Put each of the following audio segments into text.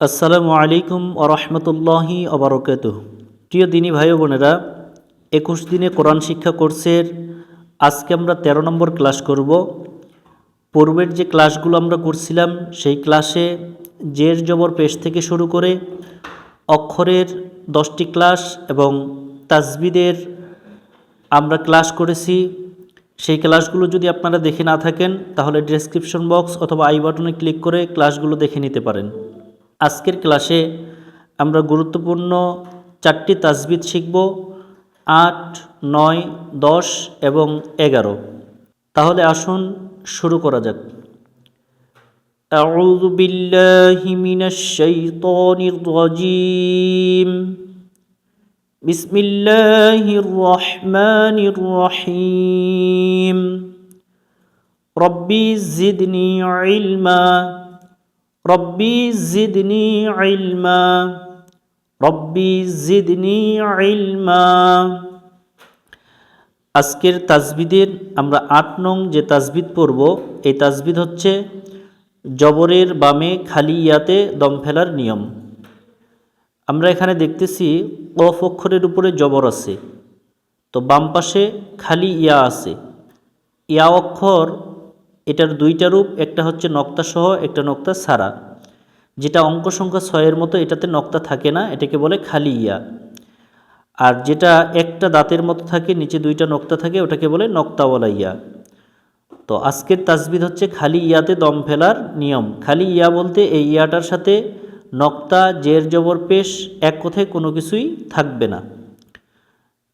আসসালামু আলাইকুম ওরহমতুল্লাহি অবরকাত প্রিয় দিনী ভাই বোনেরা, একুশ দিনে কোরআন শিক্ষা কোর্সের আজকে আমরা ১৩ নম্বর ক্লাস করব। পূর্বের যে ক্লাসগুলো আমরা করছিলাম, সেই ক্লাসে জের জবর পেশ থেকে শুরু করে অক্ষরের দশটি ক্লাস এবং তাজবিদের আমরা ক্লাস করেছি। সেই ক্লাসগুলো যদি আপনারা দেখে না থাকেন, তাহলে ডেসক্রিপশন বক্স অথবা আই বাটনে ক্লিক করে ক্লাসগুলো দেখে নিতে পারেন। আজকের ক্লাসে আমরা গুরুত্বপূর্ণ চারটি তাজবিদ শিখব আট নয় দশ এবং এগারো তাহলে আসুন শুরু করা যাক أعوذ بالله من الشيطان الرجيم بسم الله الرحمن الرحيم ربي زدني علما রব্বি জিদনি আইলমা রব্বি জিদনি আইলমা আজকের তাজবিদের আমরা আট নং যে তাজবিদ পড়ব, এই তাজবিদ হচ্ছে জবরের বামে খালি ইয়াতে দম ফেলার নিয়ম। আমরা এখানে দেখতেছি কফ অক্ষরের উপরে জবর আছে, তো বাম পাশে খালি ইয়া আছে। ইয়া অক্ষর এটার দুইটা রূপ, একটা হচ্ছে নক্তা সহ, একটা নক্তা ছাড়া যেটা অঙ্ক সংখ্যা ছয়ের মতো, এটাতে নক্তা থাকে না, এটাকে বলে খালি ইয়া। আর যেটা একটা দাঁতের মতো থাকে, নিচে দুইটা নক্তা থাকে, ওটাকে বলে নক্তাওয়ালা ইয়া। তো আজকের তাজবিদ হচ্ছে খালি ইয়াতে দম ফেলার নিয়ম। খালি ইয়া বলতে এই ইয়াটার সাথে নক্তা, জের, জবর, পেশ এক কথায় কোনো কিছুই থাকবে না।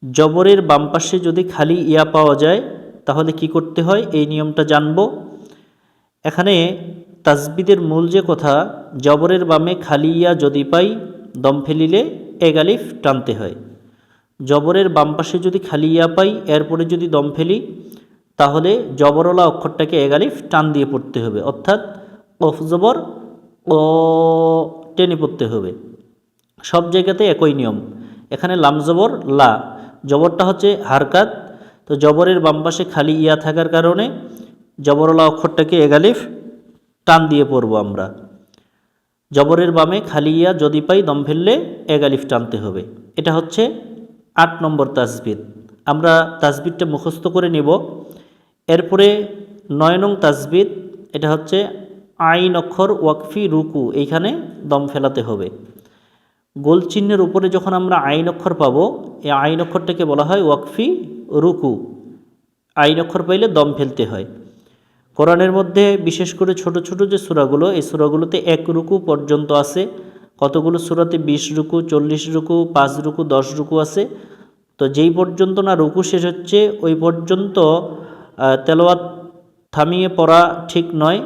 জবরের বাম পাশে যদি খালি ইয়া পাওয়া যায় তাহলে কি করতে হয়? এই নিয়মটা জানব। এখানে তাজবিদের মূল যে কথা, জবরের বামে খালি ইয়া যদি পাই, দম ফেলিলে এগালিফ টানতে হয়। জবরের বাম পাশে যদি খালি ইয়া পাই, এরপরে যদি দম ফেলি, তাহলে জবরলা অক্ষরটাকে এগালিফ টান দিয়ে পড়তে হবে। অর্থাৎ অফ জবর ও টেনে পড়তে হবে। সব জায়গাতে একই নিয়ম। এখানে লাম জবর, লা। জবরটা হচ্ছে হারকাত তো জবরের বাম পাশে খালি ইয়া থাকার কারণে জবরলা অক্ষরটাকে এগালিফ টান দিয়ে পড়ব আমরা। জবরের বামে খালি ইয়া যদি পাই দম ফেললে এগালিফ টানতে হবে। এটা হচ্ছে আট নম্বর তাজবিদ আমরা তাজবিদটা মুখস্থ করে নেব। এরপরে নয় নং তাজবিদ এটা হচ্ছে আইন অক্ষর ওয়াকফি রুকু, এইখানে দম ফেলাতে হবে। গোল চিহ্নের উপরে যখন আমরা আইন অক্ষর পাবো, এই আইন অক্ষরটাকে বলা হয় ওয়াকফি রুকু, আইন অক্ষর পাইলে দম ফেলতে হয়। কোরআনের মধ্যে বিশেষ করে ছোট ছোট যে সুরাগুলো, এই সুরাগুলোতে এক রুকু পর্যন্ত আছে। কতগুলো সুরাতে বিশ রুকু, চল্লিশ রুকু, পাঁচ রুকু, দশ রুকু আছে? তো যেই পর্যন্ত না রুকু শেষ হচ্ছে, ওই পর্যন্ত তেলোয়াত থামিয়ে পড়া ঠিক নয়।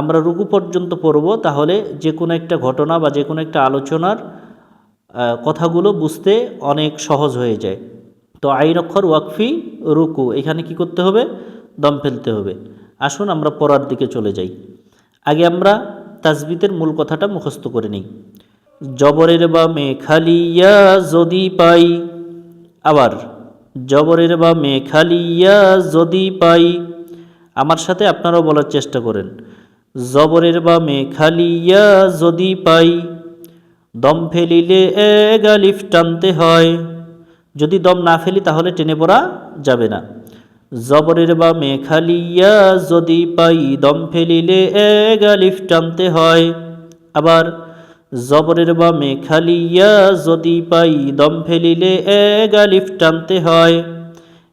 আমরা রুকু পর্যন্ত পড়ব, তাহলে যে কোনো একটা ঘটনা বা যে কোনো একটা আলোচনার কথাগুলো বুঝতে অনেক সহজ হয়ে যায়। তো আইন অক্ষর ওয়াকফি, রুকু, এখানে কি করতে হবে? দম ফেলতে হবে। আসুন আমরা পড়ার দিকে চলে যাই। আগে আমরা তাজবিদের মূল কথাটা মুখস্থ করে নিই। জবরের বা মেখালিয়া যদি পাই, আবার জবরের বা মেখালিয়া যদি পাই, আমার সাথে আপনারাও বলার চেষ্টা করেন। জবরের বা মেখালিয়া যদি পাই, দম ফেলিলে এক আলিফ টানতে হয়। যদি দম না ফেলি, তাহলে টেনে পড়া যাবে না। জবরের বা মেখালিয়া যদি পাই, দম ফেলিলে এক টানতে হয়। আবার জবরের বা মেখালিয়া যদি পাই, দম ফেলিলে এক আলিফ টানতে হয়।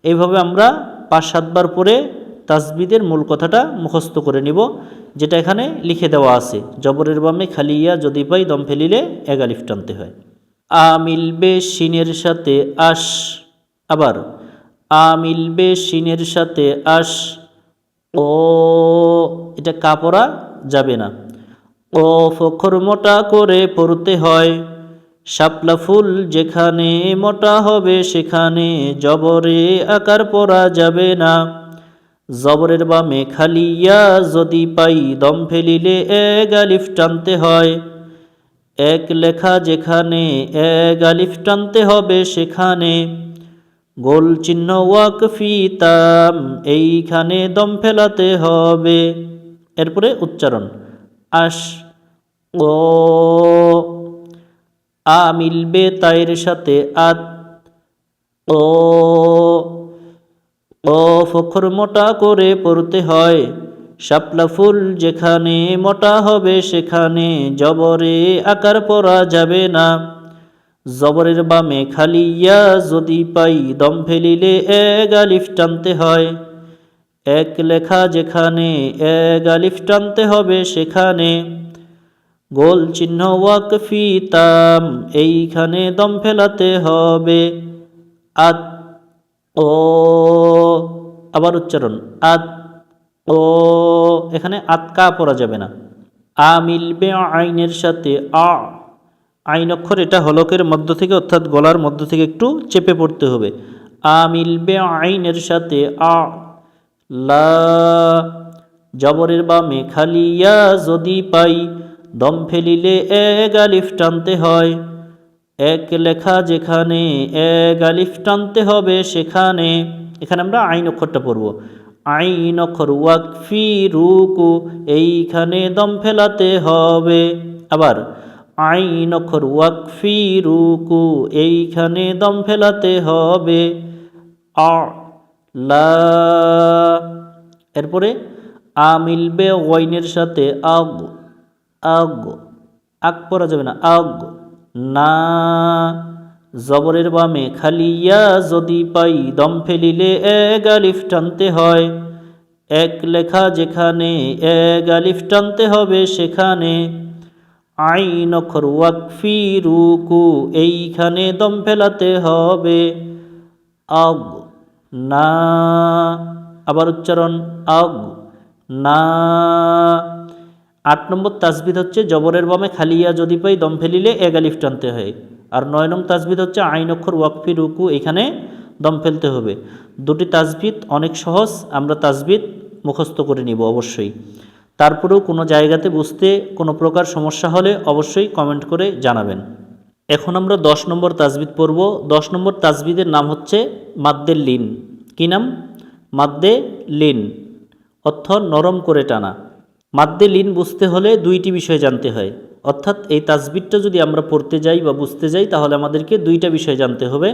এইভাবে আমরা পাঁচ সাতবার পরে তাজবিদের মূল কথাটা মুখস্থ করে নিব, যেটা এখানে লিখে দেওয়া আছে। জবরের বামে খালিয়া যদি পাই, দম ফেলিলে এক আলিফ টানতে হয়। আ মিলবে শিনের সাথে আশ। আবার আ মিলবে শিনের সাথে আশ। ও, এটা কাপড়া যাবে না। ও, ফখর মোটা করে পড়তে হয়। শাপলা ফুল যেখানে মোটা হবে সেখানে জবরে আকার পরা যাবে না। জবরের বামে খালিয়া যদি পাই, দম ফেলিলে এক আলিফ টানতে হয়। এক লেখা যেখানে, এক আলিফ টানতে হবে সেখানে। গোল চিহ্ন ওয়াক ফিতাম এইখানে দম ফেলাতে হবে। এরপরে উচ্চারণ। আশ, ও, আ মিলবে তাইয়ের সাথে আত, ও ও, ফখর মোটা করে পড়তে হয়। শাপলা ফুল যেখানে মোটা হবে সেখানে জবরে আকার পরা যাবে না। জবরের বামে খালি ইয়া যদি পাই, দম ফেলিলে এক আলিফ টানতে হয়। এক লেখা যেখানে এক আলিফ টানতে হবে সেখানে। গোল চিহ্ন ওয়াকফি তাম, এইখানে দম ফেলাতে হবে। আত, ও, আবার উচ্চারণ, আত ও, এখানে আতকা পড়া যাবে না। আ মিলবে আইনের সাথে আ। আইন অক্ষর এটা হলকের মধ্য থেকে, অর্থাৎ গলার মধ্য থেকে একটু চেপে পড়তে হবে। আ মিলবে আইনের সাথে আ। লা। জবরের বামে খালি ইয়া যদি পাই, দম ফেলিলে এক আলিফ টানতে হয়। এক লেখা যেখানে এক আলিফ টানতে হবে সেখানে। এখানে আমরা আইন অক্ষরটা পড়ব। আইন অক্ষর ফি রুকু এইখানে দম ফেলাতে হবে। আবার, আইন অক্ষর ওয়াকফি রুকু এইখানে দম ফেলাতে হবে। আ, লা, এরপরে, আ মিলবে ওয়াইনের সাথে আগ আগ আগ পরা যাবে না, আগ, না জবরের বামে খালি ইয়া যদি পাই, দম ফেলিলে এক আলিফ টানতে হয়। এক লেখা যেখানে এক আলিফ টানতে হবে সেখানে। আইন অক্ষর ওয়াকফি রুকু, এইখানে দম ফেলাতে হবে। আগ, না, আবার উচ্চারণ আগ, না আট নম্বর তাসবিদ হচ্ছে, জবরের বামে খালিয়া যদি পাই, দম ফেলিলে এক আলিফ টানতে হয়। আর নয় নং তাসবিদ হচ্ছে, আইন অক্ষর ওয়াকফি রুকু, এখানে দম ফেলতে হবে। দুটি তাজবিদ অনেক সহজ, আমরা তাজবিদ মুখস্থ করে নিব অবশ্যই। তারপরেও কোনো জায়গাতে বুঝতে কোনো প্রকার সমস্যা হলে অবশ্যই কমেন্ট করে জানাবেন। এখন আমরা দশ নম্বর তাজবিদ পড়ব। দশ নম্বর তাজবিদের নাম হচ্ছে, মাদ্দে লিন। কী নাম? মাদ্দে লিন। অর্থ নরম করে টানা। মাদ্দে লিন বুঝতে হলে দুইটি বিষয় জানতে হয়। অর্থাৎ এই তাজবিদটা যদি আমরা পড়তে যাই বা বুঝতে যাই, তাহলে আমাদেরকে দুইটা বিষয় জানতে হবে।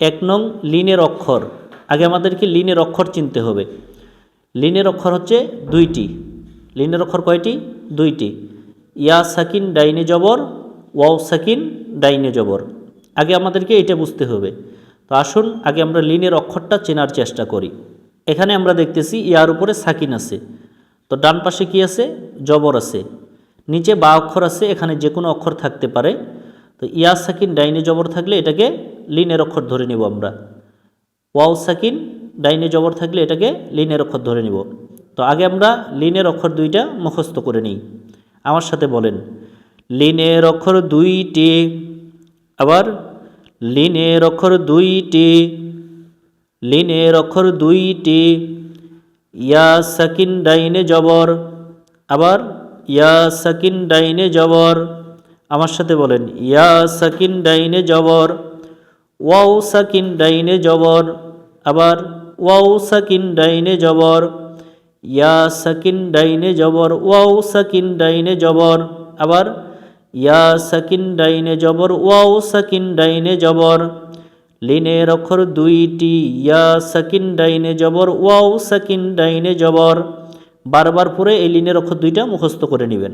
এক নং লিনের অক্ষর। আগে আমাদেরকে লিনের অক্ষর চিনতে হবে। লিনের অক্ষর হচ্ছে দুইটি। লিনের অক্ষর কয়টি? দুইটি। ইয়া সাকিন ডাইনে জবর, ওয়াও সাকিন ডাইনে জবর। আগে আমাদেরকে এটা বুঝতে হবে। তো আসুন, আগে আমরা লিনের অক্ষরটা চেনার চেষ্টা করি। এখানে আমরা দেখতেছি ইয়ার উপরে সাকিন আছে। তো ডান পাশে কি আছে? জবর আছে। নিচে বা অক্ষর আছে, এখানে যে কোনো অক্ষর থাকতে পারে। তো ইয়া, সাকিন, ডাইনে জবর থাকলে এটাকে লিনের অক্ষর ধরে নিব আমরা। ওয়াও, সাকিন, ডাইনে জবর থাকলে এটাকে লিনের অক্ষর ধরে নিব। তো আগে আমরা লিনের অক্ষর দুইটা মুখস্থ করে নিই। আমার সাথে বলেন, লিনের অক্ষর দুইটি, আবার লিনের অক্ষর দুইটি, লিনের অক্ষর দুইটি ইয়া সাকিন ডাইনে জবর। আবার ইয়া সাকিন ডাইনে জবর। আমার সাথে বলেন, ইয়া সাকিন ডাইনে জবর। ওয়াও সাকিন ডাইনে জবর। আবার ওয়াও সাকিন ডাইনে জবর। ইয়া সাকিন ডাইনে জবর। ওয়াও সাকিন ডাইনে জবর। আবার ইয়া সাকিন ডাইনে জবর। ওয়াও সাকিন ডাইনে জবর। লিনের অক্ষর দুইটি, ইয়া সাকিন ডাইনে জবর, ওয়াও সাকিন ডাইনে জবর। বারবার পরে এই লিনের অক্ষর দুইটা মুখস্থ করে নেবেন।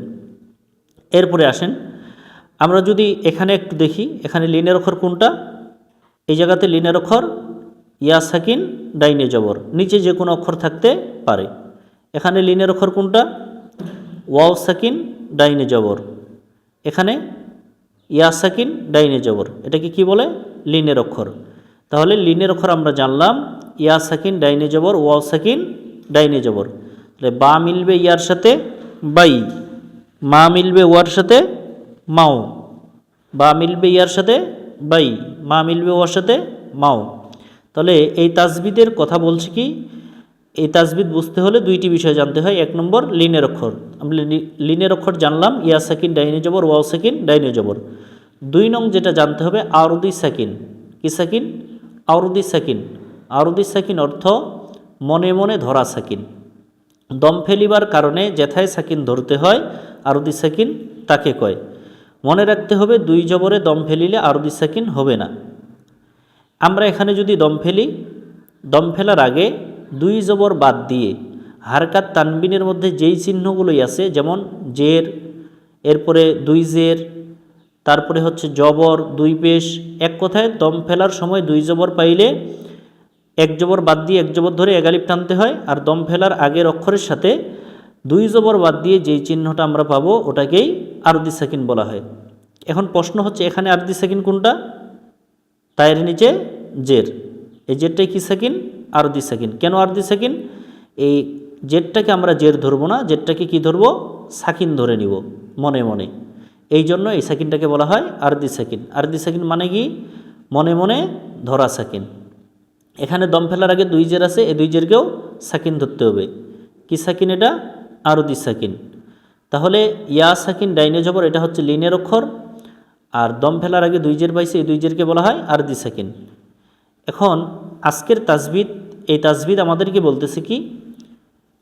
এরপরে আসেন, আমরা যদি এখানে একটু দেখি, এখানে লিনের অক্ষর কোনটা? এই জায়গাতে লিনের অক্ষর ইয়া সাকিন ডাইনে জবর, নিচে যে কোনো অক্ষর থাকতে পারে। এখানে লিনের অক্ষর কোনটা? ওয়াও সাকিন ডাইনে জবর। এখানে ইয়া সাকিন ডাইনে জবর, এটাকে কি বলে? লিনের অক্ষর। তাহলে লিনের অক্ষর আমরা জানলাম, ইয়া সাকিন, ডাইনে জবর, ওয়াও সাকিন, ডাইনে জবর। তাহলে বা মিলবে ইয়ার সাথে বাই, মা মিলবে ওয়ার সাথে মাও, বা মিলবে ইয়ার সাথে বাই, মা মিলবে ওয়ার সাথে মাও। তাহলে এই তাজবিদের কথা বলছি কি? এই তাজবিদ বুঝতে হলে দুইটি বিষয় জানতে হয়। এক নম্বর, লিনের অক্ষর। আমরা লি- লিনের অক্ষর জানলাম, ইয়া সাকিন, ডাইনে জবর, ওয়াও সাকিন, ডাইনে জবর। দুই নং যেটা জানতে হবে, আরদি সাকিন। কি সাকিন? আরদি সাকিন। আরদি সাকিন অর্থ মনে মনে ধরা সাকিন। দম ফেলিবার কারণে যেথায় সাকিন ধরতে হয়, আরদি সাকিন তাকে কয়। মনে রাখতে হবে, দুই জবরে দম ফেলিলে আরদি সাকিন হবে না। আমরা এখানে যদি দম ফেলি, দম ফেলার আগে দুই জবর বাদ দিয়ে হারকাত তানবিনের মধ্যে যেই চিহ্নগুলোই আছে, যেমন জের, এরপরে দুই জের তারপরে হচ্ছে জবর, দুই পেশ, এক কথায় দম ফেলার সময় দুই জবর পাইলে এক জবর বাদ দিয়ে এক জবর ধরে এগালিপ টানতে হয় আর দম ফেলার আগের অক্ষরের সাথে দুই জবর বাদ দিয়ে যেই চিহ্নটা আমরা পাবো ওটাকেই আরদি সাকিন বলা হয়। এখন প্রশ্ন হচ্ছে এখানে আরদি সাকিন কোনটা? তায়ের নিচে জের। এই জেরটাই কি সাকিন? আরদি সাকিন। কেন আরদি সাকিন? এই জেরটাকে আমরা জের ধরবো না, জেরটাকে কি ধরবো? সাকিন ধরে নিব, মনে মনে। এই জন্য এই সাকিনটাকে বলা হয় আরদি সাকিন। আরদি সাকিন মানে কি? মনে মনে ধরা সাকিন। এখানে দম ফেলার আগে দুই জের আছে, এই দুই জেরকেও সাকিন ধরতে হবে। কি সাকিন এটা? আরদি সাকিন। তাহলে ইয়া সাকিন ডাইনে জবর, এটা হচ্ছে লিনের অক্ষর। আর দম ফেলার আগে দুই জের পাইছে, এই দুই জেরকে বলা হয় আরদি সাকিন। এখন আজকের তাজবিদ এই তাজবিদ আমাদেরকে বলতেছে কি?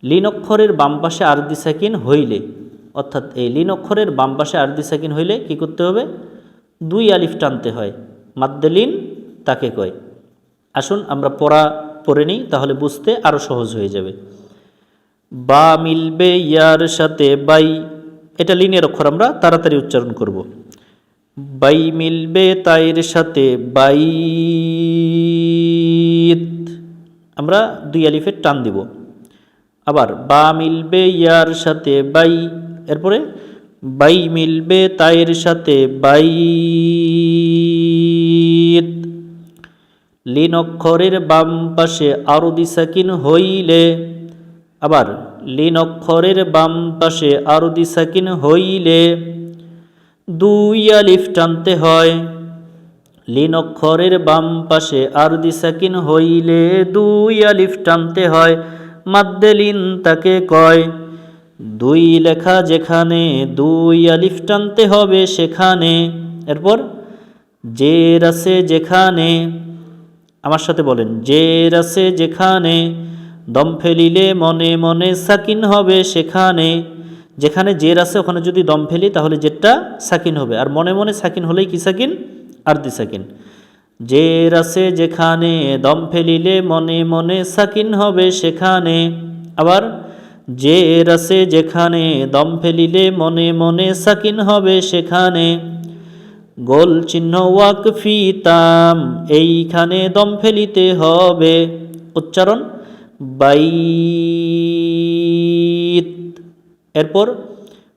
লিন অক্ষরের বাম পাশে আরদি সাকিন হইলে অর্থাৎ এই লিন অক্ষরের বাম পাশে আরদি সাকিন হইলে কি করতে হবে? দুই আলিফ টানতে হয়। মাদ্দেলিন তাকে কয়। আসুন আমরা পড়া, পড়ে নিই, তাহলে বুঝতে আরও সহজ হয়ে যাবে। বা মিলবে ইয়ার সাথে বাই। এটা লিনের অক্ষর আমরা তাড়াতাড়ি উচ্চারণ করব। বাই মিলবে তাইয়ের সাথে বাই আমরা দুই আলিফের টান দিব। আবার বা মিলবে ইয়ার সাথে বাই। এরপরে, বাই মিলবে তাইয়ের সাথে বাই লিন অক্ষরের বাম পাশে আরদি সাকিন হইলে, আবার লিন অক্ষরের বাম পাশে আরদি সাকিন হইলে, দুই আলিফ টানতে হয়। লিন অক্ষরের বাম পাশে আরদি সাকিন হইলে দুই আলিফ টানতে হয়। মাদ্দে লিন তাকে কয় দুই লেখা যেখানে দুই আলিফ টানতে হবে সেখানে। এরপর, জের আছে যেখানে, আমার সাথে বলেন, জের আছে যেখানে, দম ফেলিলে মনে মনে সাকিন হবে সেখানে। যেখানে জের আছে, ওখানে যদি দম ফেলি, তাহলে জেরটা সাকিন হবে। আর মনে মনে সাকিন হলেই কি সাকিন? আরদি সাকিন। জের আছে যেখানে, দম ফেলিলে মনে মনে সাকিন হবে সেখানে। আবার জের আছে যেখানে দম ফেলিলে মনে মনে সাকিন হবে সেখানে। গোল চিহ্ন ওয়াক ফিতাম এইখানে দম ফেলিতে হবে। উচ্চারণ, বাইত। এরপর,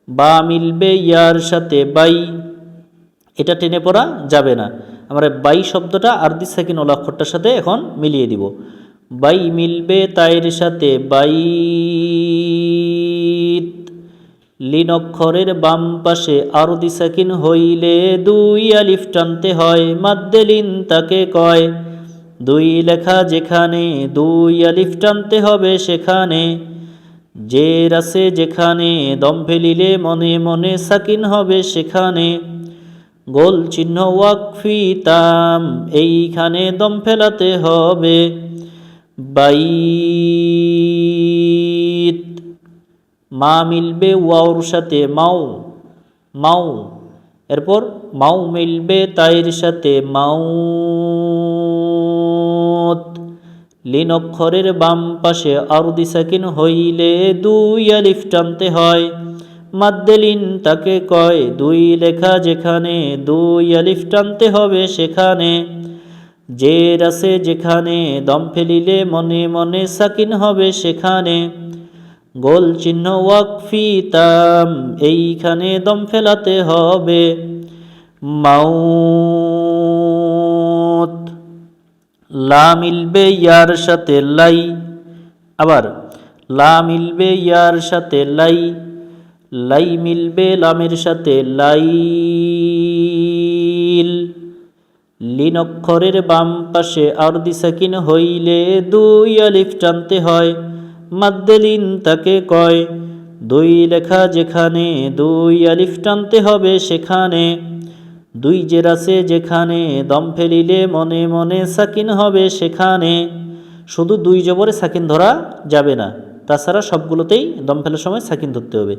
বা মিলবে ইয়ার সাথে বাই। এটা টেনে পড়া যাবে না। আমরা বাই শব্দটা আরদি সাকিন ওলা সাথে এখন মিলিয়ে দিব। বাই মিলবে তাইর সাথে বাইত। লিন অক্ষরের বাম পাশে আরদি সাকিন হইলে দুই আলিফ টানতে হয় মাদ্দে লিন তাকে কয়। দুই লেখা যেখানে দুই আলিফ টানতে হবে সেখানে। জের আছে যেখানে দম ফেলিলে মনে মনে সাকিন হবে সেখানে। গোল চিহ্ন ওয়াকফি তাম, এইখানে দম ফেলাতে হবে। বাইত। মা মিলবে ওয়াওর সাথে, মাও মাও। এরপর মাও মিলবে তাইর সাথে মাও লিন অক্ষরের বাম পাশে আরদি সাকিন হইলে দুই আলিফ টানতে হয়। মাদ্দেলিন তাকে কয়, দুই লেখা যেখানে, দুই আলিফ টানতে হবে সেখানে। জের আছে যেখানে দম ফেলিলে মনে মনে সাকিন হবে সেখানে। গোল চিহ্ন ওয়াকফি তাম এইখানে দম ফেলাতে হবে। মাউত, লা মিলবে ইয়ার সাথে লাই। আবার, লা মিলবে ইয়ার সাথে লাই লাই মিলবে লামের সাথে লাইল। লিন অক্ষরের বাম পাশে আরদি সাকিন হইলে দুই আলিফ টানতে হয়। মাদ্দেলিন তাকে কয়, দুই লেখা যেখানে, দুই আলিফ টানতে হবে সেখানে। দুই জেরাসে যেখানে, দম ফেলিলে মনে মনে সাকিন হবে সেখানে। শুধু দুই জবরে সাকিন ধরা যাবে না, তাছাড়া সবগুলোতেই দম ফেলার সময় সাকিন ধরতে হবে।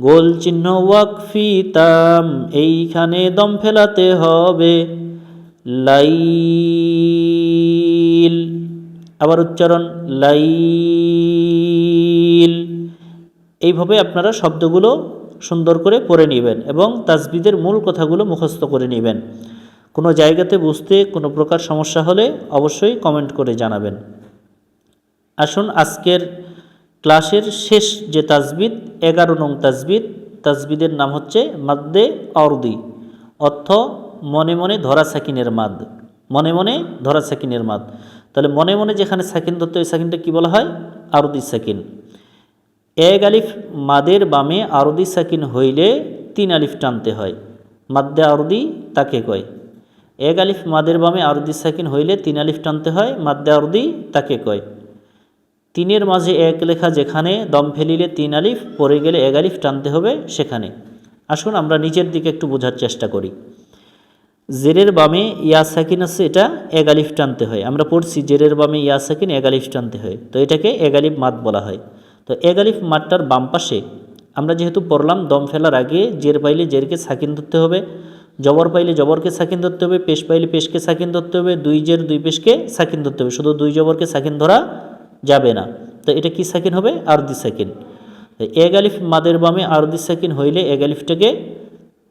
গোল চিহ্ন ওয়াকফি তাম, এইখানে দম ফেলাতে হবে। লাইল। আবার উচ্চারণ লাইল। এইভাবে আপনারা শব্দগুলো সুন্দর করে পড়ে নেবেন এবং তাজবিদের মূল কথাগুলো মুখস্থ করে নেবেন। কোনো জায়গাতে বুঝতে কোনো প্রকার সমস্যা হলে অবশ্যই কমেন্ট করে জানাবেন। আসুন আজকের ক্লাসের শেষ যে তাজবিদ, এগারো নং তাজবিদ, তাজবিদের নাম হচ্ছে মাদ্দে অর্দি অর্থ মনে মনে ধরা সাকিনের মাদ। মনে মনে ধরা সাকিনের মাদ। তাহলে মনে মনে যেখানে সাকিন ধরতে ওই সাকিনটা কী বলা হয়? আরদি সাকিন। এক আলিফ মাদের বামে আরদি সাকিন হইলে তিন আলিফ টানতে হয়। মাদ্দে আরদি তাকে কয়। এক আলিফ মাদের বামে আরদি সাকিন হইলে তিন আলিফ টানতে হয়, মাদ্দে আরদি তাকে কয়। তিনের মাঝে এক লেখা যেখানে দম ফেলিলে তিন আলিফ পরে গেলে এক আলিফ টানতে হবে সেখানে। আসুন আমরা নিচের দিকে একটু বোঝার চেষ্টা করি। জেরের বামে ইয়া সাকিন আছে, এটা এক আলিফ টানতে হয়। আমরা পড়ছি জেরের বামে ইয়া সাকিন এক আলিফ টানতে হয়। তো এটাকে এক আলিফ মাত বলা হয়। তো এক আলিফ মাতটার বাম পাশে আমরা যেহেতু পড়লাম, দম ফেলার আগে জের পাইলে জেরকে সাকিন ধরতে হবে, জবর পাইলে জবরকে সাকিন ধরতে হবে, পেশ পাইলে পেশকে সাকিন ধরতে হবে, দুই জের, দুই পেশকে সাকিন ধরতে হবে। শুধু দুই জবরকে সাকিন ধরা যাবে না। তো এটা কি সাকিন হবে? আরদি সাকিন। এক আলিফ মাদের বামে আরদি সাকিন হইলে এক আলিফটাকে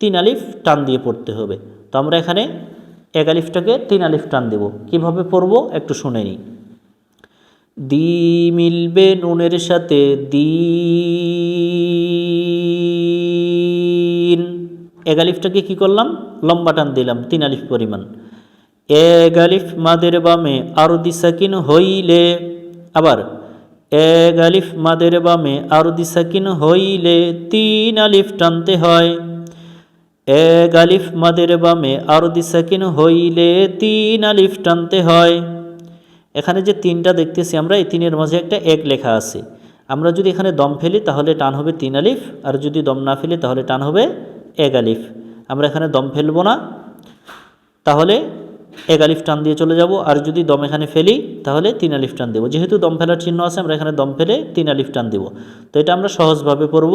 তিন আলিফ টান দিয়ে পড়তে হবে। তো আমরা এখানে এক আলিফটাকে তিন আলিফ টান দেব। কীভাবে পড়ব? একটু শুনে নিই। দি মিলবে নুনের সাথে দিন। এক আলিফটাকে কি করলাম? লম্বা টান দিলাম, তিন আলিফ পরিমাণ। এক আলিফ মাদের বামে আরদি সাকিন হইলে, আবার এক আলিফ মাদের বামে আরদি সাকিন হইলে তিন আলিফ টানতে হয়। এক আলিফ মাদের বামে আরদি সাকিন হইলে তিন আলিফ টানতে হয়। এখানে যে তিনটা দেখতেছি আমরা, এই তিনের মাঝে একটা এক লেখা আছে। আমরা যদি এখানে দম ফেলি, তাহলে টান হবে তিন আলিফ, আর যদি দম না ফেলি, তাহলে টান হবে এক আলিফ। আমরা এখানে দম ফেলব না, তাহলে এক আলিফ টান দিয়ে চলে যাব, আর যদি দম এখানে ফেলি, তাহলে তিন আলিফ টান দেবো। যেহেতু দম ফেলার চিহ্ন আছে, আমরা এখানে দম ফেলে তিন আলিফ টান দেবো। তো এটা আমরা সহজভাবে পড়ব।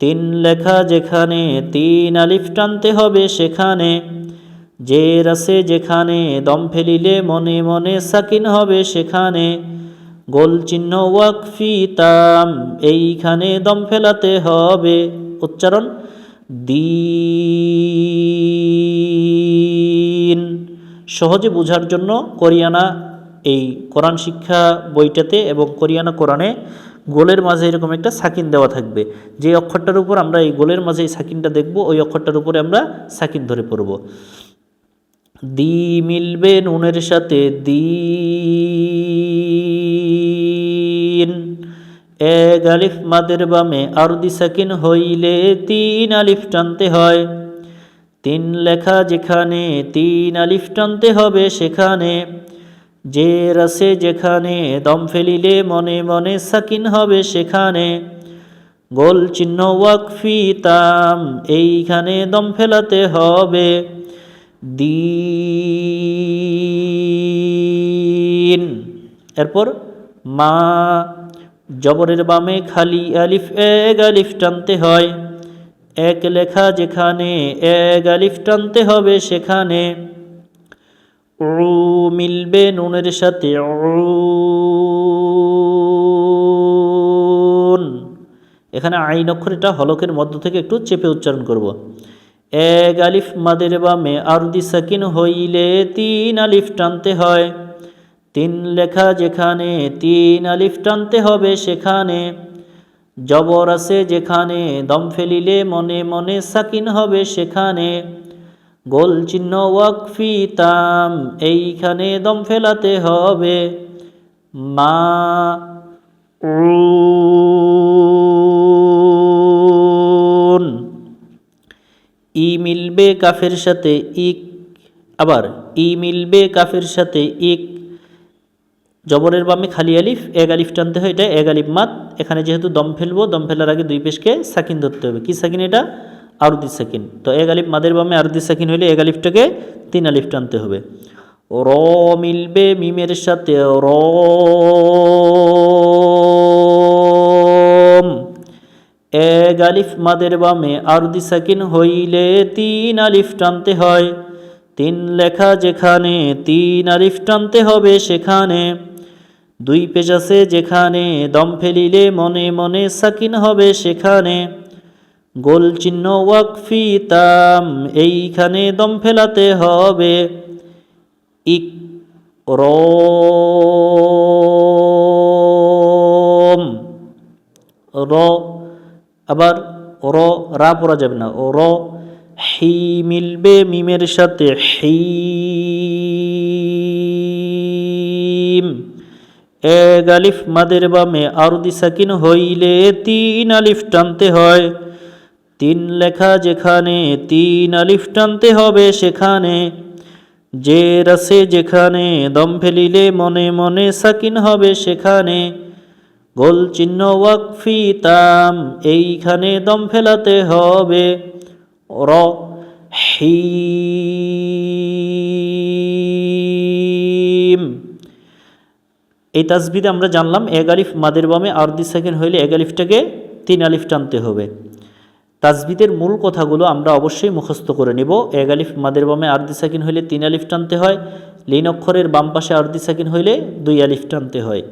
তিন লেখা যেখানে তিন আলিফ টানতে হবে সেখানে। যে রাসে যেখানে দম ফেলিলে মনে মনে সাকিন হবে সেখানে। গোল চিহ্ন ওয়াকফি তাম, এইখানে দম ফেলাতে হবে। উচ্চারণ, দিন। সহজে বোঝার জন্য কোরিয়ানা এই কোরআন শিক্ষা বইটাতে এবং কোরিয়ানা কোরআনে গোলের মাঝে এরকম একটা সাকিন দেওয়া থাকবে। যে অক্ষরটার উপর আমরা এই গোলের মাঝে এই সাকিনটা দেখব, ওই অক্ষরটার উপরে আমরা সাকিন ধরে পড়ব। দি মিলবে নুনের সাথে দিন এক আলিফ মাদের বামে আরদি সাকিন হইলে তিন আলিফ টানতে হয়। তিন লেখা যেখানে তিন আলিফ টানতে হবে সেখানে। যে রাসে যেখানে দম ফেলিলে মনে মনে সাকিন হবে সেখানে। গোল চিহ্ন ওয়াকফি তাম এইখানে দম ফেলাতে হবে। দিন। এরপর মা জবরের বামে খালি আলিফ, এক আলিফ টানতে হয়। এক লেখা যেখানে, এক আলিফ টানতে হবে সেখানে। উ মিলবে নুনের সাথে। এখানে আইন অক্ষরটা হলকের মধ্য থেকে একটু চেপে উচ্চারণ করব। এক আলিফ মাদের বামে আরদি সাকিন হইলে তিন আলিফ টানতে হয় তিন লেখা যেখানে তিন আলিফ টানতে হবে সেখানে জবর আছে যেখানে, দম ফেলিলে মনে মনে সাকিন হবে সেখানে গোল চিহ্ন ওয়াকফি তাম এইখানে দম ফেলাতে হবে। মা। ই মিলবে কাফের সাথে ইক, আবার ই মিলবে কাফের সাথে ইক। জবরের বামে খালি আলিফ, এক আলিফ টানতে হয়, এটা এক আলিফ মাত। এখানে যেহেতু দম ফেলব, দম ফেলার আগে দুই পেশকে সাকিন ধরতে হবে। কি সাকিন এটা? আরুদি সাকিন। তো এক আলিফ মাদের বামে আরুদি সাকিন হইলে এক আলিফটাকে তিন আলিফ টানতে হবে। র মিলবে মিমের সাথে র এক আলিফ মাদের বামে আরদি সাকিন হইলে তিন আলিফ টানতে হয়। তিন লেখা যেখানে তিন আলিফ টানতে হবে সেখানে। দুই পেশ আছে যেখানে দম ফেলিলে মনে মনে সাকিন হবে সেখানে। গোল চিহ্ন ওয়াকফি তাম এইখানে দম ফেলাতে হবে। ইক রম র, আবার র, রা পড়া যাবে না। র, হি মিলবে মিমের সাথে। হিম। এক আলিফ মাদের বামে আরদি সাকিন হইলে তিন আলিফ টানতে হয়। তিন লেখা যেখানে তিন আলিফ টানতে হবে সেখানে। যে রাসে যেখানে দম ফেলিলে মনে মনে সাকিন হবে সেখানে। গোল চিহ্ন ওয়াকফি তাম, এইখানে দম ফেলাতে হবে। র হিম এই তাসবিদে আমরা জানলাম এক আলিফ মাদের বামে আরদি সেকেন্ড হইলে এক আলিফটাকে তিন আলিফ টানতে হবে। তাসবিদের মূল কথাগুলো আমরা অবশ্যই মুখস্থ করে নিব। এক আলিফ মাদের বামে আরদি সাকিন হইলে তিন আলিফ টানতে হয়। লিন অক্ষরের বাম পাশে আরদি সাকিন হইলে দুই আলিফ টানতে হয়।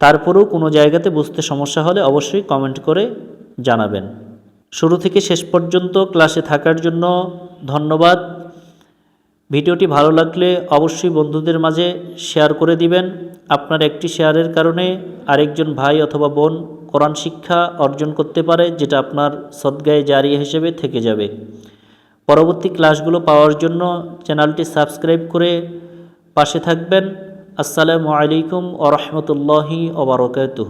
তারপরেও কোনো জায়গাতে বুঝতে সমস্যা হলে অবশ্যই কমেন্ট করে জানাবেন। শুরু থেকে শেষ পর্যন্ত ক্লাসে থাকার জন্য ধন্যবাদ। ভিডিওটি ভালো লাগলে অবশ্যই বন্ধুদের মাঝে শেয়ার করে দিবেন। আপনার একটি শেয়ারের কারণে আরেকজন ভাই অথবা বোন কোরআন শিক্ষা অর্জন করতে পারে, যেটা আপনার সদ্গায়ে জারি হিসেবে থেকে যাবে। পরবর্তী ক্লাসগুলো পাওয়ার জন্য চ্যানেলটি সাবস্ক্রাইব করে পাশে থাকবেন। আসসালামু আলাইকুম ও রহমতুল্লাহি ওবরকাতুহ